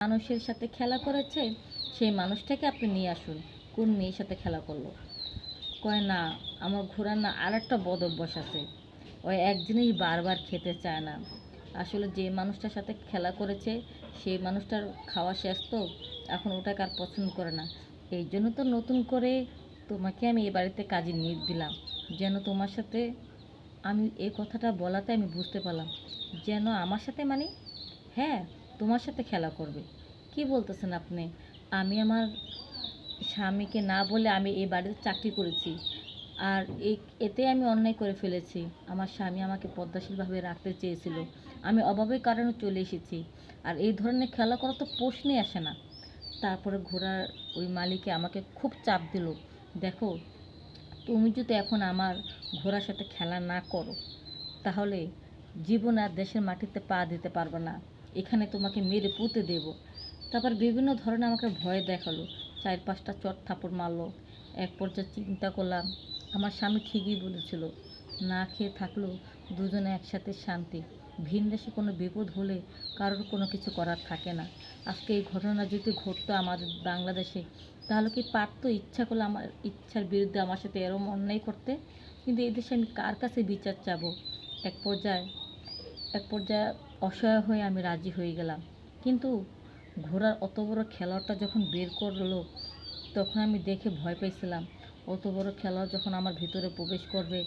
মানুষের সাথে খেলা করেছে, সেই মানুষটাকে আপনি নিয়ে আসুন। কোন মেয়ের সাথে খেলা করল? কয়, না, আমার ঘোড়ার না আর একটা বদ অভ্যাস আছে। ওই এক জিনিস বারবার খেতে চায় না। আসলে যে মানুষটার সাথে খেলা করেছে, সেই মানুষটার খাওয়া শেষ তো, এখন ওটাকে আর পছন্দ করে না। এই জন্য তো নতুন করে তোমাকে আমি এ বাড়িতে কাজে নিয়ে দিলাম। যেন তোমার সাথে আমি এই কথাটা বলাতে আমি বুঝতে পারলাম। যেন আমার সাথে মানে? হ্যাঁ তোমার সাথে খেলা করবে। কি বলতেছেন আপনি? আমি আমার স্বামীকে না বলে আমি এই বাড়িতে চাকরি করেছি আর এই এতে আমি অন্যায় করে ফেলেছি। আমার স্বামী আমাকে পদ্মাশীলভাবে রাখতে চেয়েছিল। আমি অভাবের কারণে চলে এসেছি। আর এই ধরনের খেলা করা তো প্রশ্নই আসে না। তারপরে ঘোড়ার ওই মালিকে আমাকে খুব চাপ দিল। দেখো, তুমি যদি এখন আমার ঘোড়ার সাথে খেলা না করো, তাহলে জীবন আর দেশের মাটিতে পা দিতে পারবে না। এখানে তোমাকে মেরে পুঁতে দেব। তারপর বিভিন্ন ধরনের আমাকে ভয় দেখাল। চার পাঁচটা চট থাপড় মারলো। এক পর্যায়ে চিন্তা করলাম, আমার স্বামী ঠিকই বলেছিল, না খেয়ে থাকলেও দুজনে একসাথে শান্তি। ভিন দেশে কোনো বিপদ হলে কারোর কোনো কিছু করার থাকে না। আজকে এই ঘটনা যদি ঘটতো আমাদের বাংলাদেশে, তাহলে কি পারতো ইচ্ছা করলে আমার, ইচ্ছার বিরুদ্ধে আমার সাথে এরম অন্যায় করতে? কিন্তু এই দেশে আমি কার কাছে বিচার চাবো? এক পর্যায়ে এক পর্যায়ে অসহায় হয়ে আমি রাজি হয়ে গেলাম। কিন্তু ঘোড়ার অত বড় খেলোয়াড়টা যখন বের করল, তখন আমি দেখে ভয় পেয়েছিলাম। অত বড় খেলোয়াড় যখন আমার ভিতরে প্রবেশ করবে,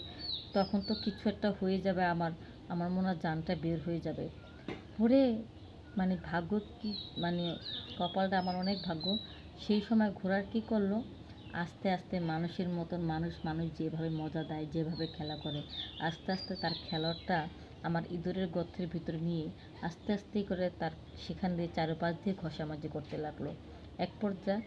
তখন তো কিছু একটা হয়ে যাবে আমার। আমার মনে হয় জানটা বের হয়ে যাবে। পরে মানে ভাগ্য কি মানে কপালটা আমার অনেক ভাগ্য। সেই সময় ঘোড়ার কি করল? আস্তে আস্তে মানুষের মতন মানুষ মানুষ যেভাবে মজা দেয়, যেভাবে খেলা করে, আস্তে আস্তে তার খেলোয়াড়টা আমার ইঁদুরের গর্তের ভিতরে নিয়ে আস্তে আস্তে করে তার সেখান দিয়ে চারপাশ দিয়ে ঘষামাজি করতে লাগল। এক পর্যায়ে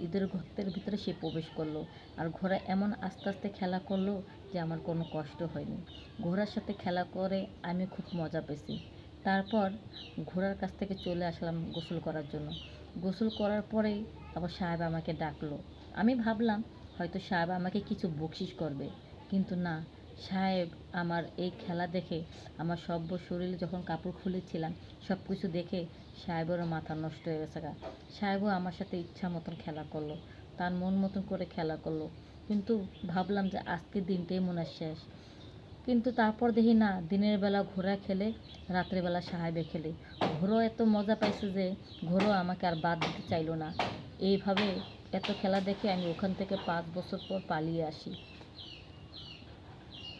ঈদের গর্তের ভিতরে সে প্রবেশ করল আর ঘোড়া এমন আস্তে আস্তে খেলা করল যে আমার কোনো কষ্ট হয়নি। ঘোড়ার সাথে খেলা করে আমি খুব মজা পেয়েছি। তারপর ঘোড়ার কাছ থেকে চলে আসলাম গোসল করার জন্য। গোসল করার পরেই আবার সাহেব আমাকে ডাকলো। আমি ভাবলাম, হয়তো সাহেব আমাকে কিছু বকশিস করবে, কিন্তু না সাহেব, আমার এই খেলা দেখে আমার সব্য শরীরে যখন কাপড় খুলেছিলাম সব কিছু দেখে সাহেবেরও মাথা নষ্ট হয়ে গেছে গা। সাহেবও আমার সাথে ইচ্ছা মতন খেলা করল, তার মন মতন করে খেলা করল। কিন্তু ভাবলাম যে আজকের দিনটাই মনে শেষ। কিন্তু তারপর দেখি না, দিনের বেলা ঘোড়া খেলে রাত্রের বেলা সাহেবে খেলে। ঘোড়ো এত মজা পাইছে যে ঘোড়ো আমাকে আর বাদ দিতে চাইলো না। এইভাবে এত খেলা দেখে আমি ওখান থেকে পাঁচ বছর পর পালিয়ে আসি।